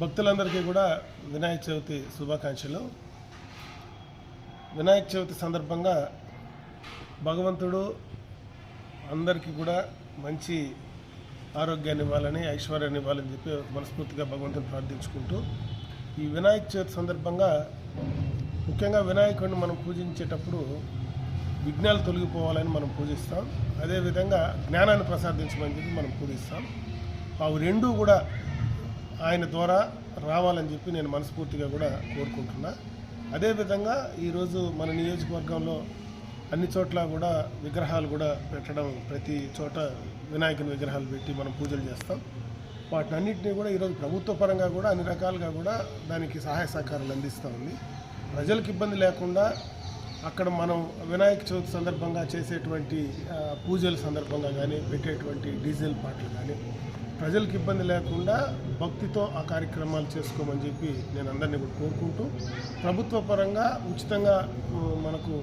భక్తులందరికీ కూడా వినాయక చవితి శుభాకాంక్షలు. వినాయక చవితి సందర్భంగా భగవంతుడు అందరికీ కూడా మంచి ఆరోగ్యాన్ని ఇవ్వాలని ఐశ్వర్యాన్ని ఇవ్వాలని చెప్పి మనస్ఫూర్తిగా భగవంతుని ప్రార్థించుకుంటూ ఈ వినాయక చవితి సందర్భంగా ముఖ్యంగా వినాయకుడిని మనం పూజించేటప్పుడు విఘ్నాలు తొలగిపోవాలని మనం పూజిస్తాం. అదేవిధంగా జ్ఞానాన్ని ప్రసాదించమని చెప్పి మనం పూజిస్తాం. అవి రెండూ కూడా ఆయన ద్వారా రావాలని చెప్పి నేను మనస్ఫూర్తిగా కూడా కోరుకుంటున్నా. అదేవిధంగా ఈరోజు మన నియోజకవర్గంలో అన్ని చోట్ల కూడా విగ్రహాలు కూడా పెట్టడం ప్రతి చోట వినాయకుని విగ్రహాలు పెట్టి మనం పూజలు చేస్తాం. వాటిని అన్నింటినీ కూడా ఈరోజు ప్రభుత్వ పరంగా కూడా అన్ని రకాలుగా కూడా దానికి సహాయ సహకారాలు అందిస్తూ ఉంది. ప్రజలకు ఇబ్బంది లేకుండా అక్కడ మనం వినాయక చవితి సందర్భంగా చేసేటువంటి పూజల సందర్భంగా కానీ పెట్టేటువంటి డీజిల్ పాటలు కానీ ప్రజలకు ఇబ్బంది లేకుండా భక్తితో ఆ కార్యక్రమాలు చేసుకోమని చెప్పి నేను అందరినీ కూడా కోరుకుంటూ ప్రభుత్వ పరంగా ఉచితంగా మనకు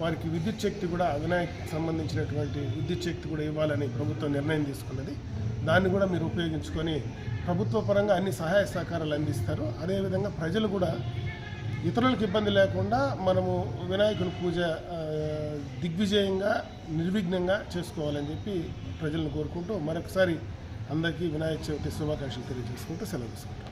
వారికి విద్యుత్ శక్తి కూడా వినాయక్ సంబంధించినటువంటి విద్యుత్ శక్తి కూడా ఇవ్వాలని ప్రభుత్వం నిర్ణయం తీసుకున్నది. దాన్ని కూడా మీరు ఉపయోగించుకొని ప్రభుత్వ పరంగా అన్ని సహాయ సహకారాలు అందిస్తారు. అదేవిధంగా ప్రజలు కూడా ఇతరులకు ఇబ్బంది లేకుండా మనము వినాయకుని పూజ దిగ్విజయంగా నిర్విఘ్నంగా చేసుకోవాలని చెప్పి ప్రజలను కోరుకుంటూ మరొకసారి అందరికీ వినాయక చవితి శుభాకాంక్షలు తెలియజేసుకుంటూ సెలవు తీసుకుంటాం.